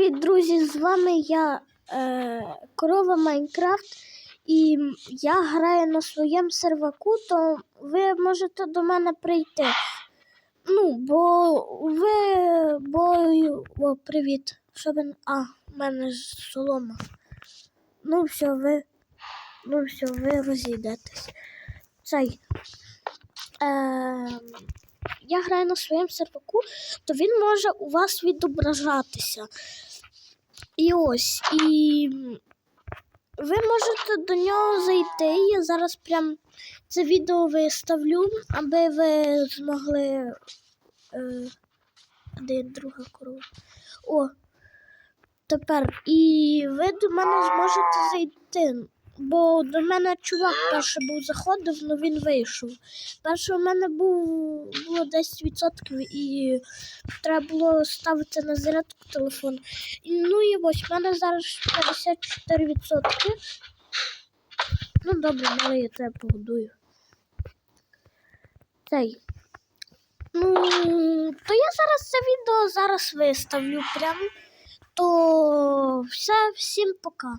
Привіт, друзі! З вами я е, Корова Майнкрафт, і я граю на своєму серваку, то ви можете до мене прийти. Ну, бо ви. Бо. О, привіт. Що ви. А, в мене солома. Ну, все, ви. Ну, все, ви розійдетесь. Цей. Е, я граю на своєму серваку, то він може у вас відображатися. І ось, і ви можете до нього зайти. Я зараз прям це відео виставлю, аби ви змогли. Е, де друга корова? О, тепер. І ви до мене зможете зайти. Бо до мене чувак перший був заходив, але він вийшов. Перше у мене був, було 10% і треба було ставити на зарядку телефон. І, ну і ось в мене зараз 54%. Ну добре, але я тебе погодую. Цей. Ну, то я зараз це відео зараз виставлю прям. То все, всім пока.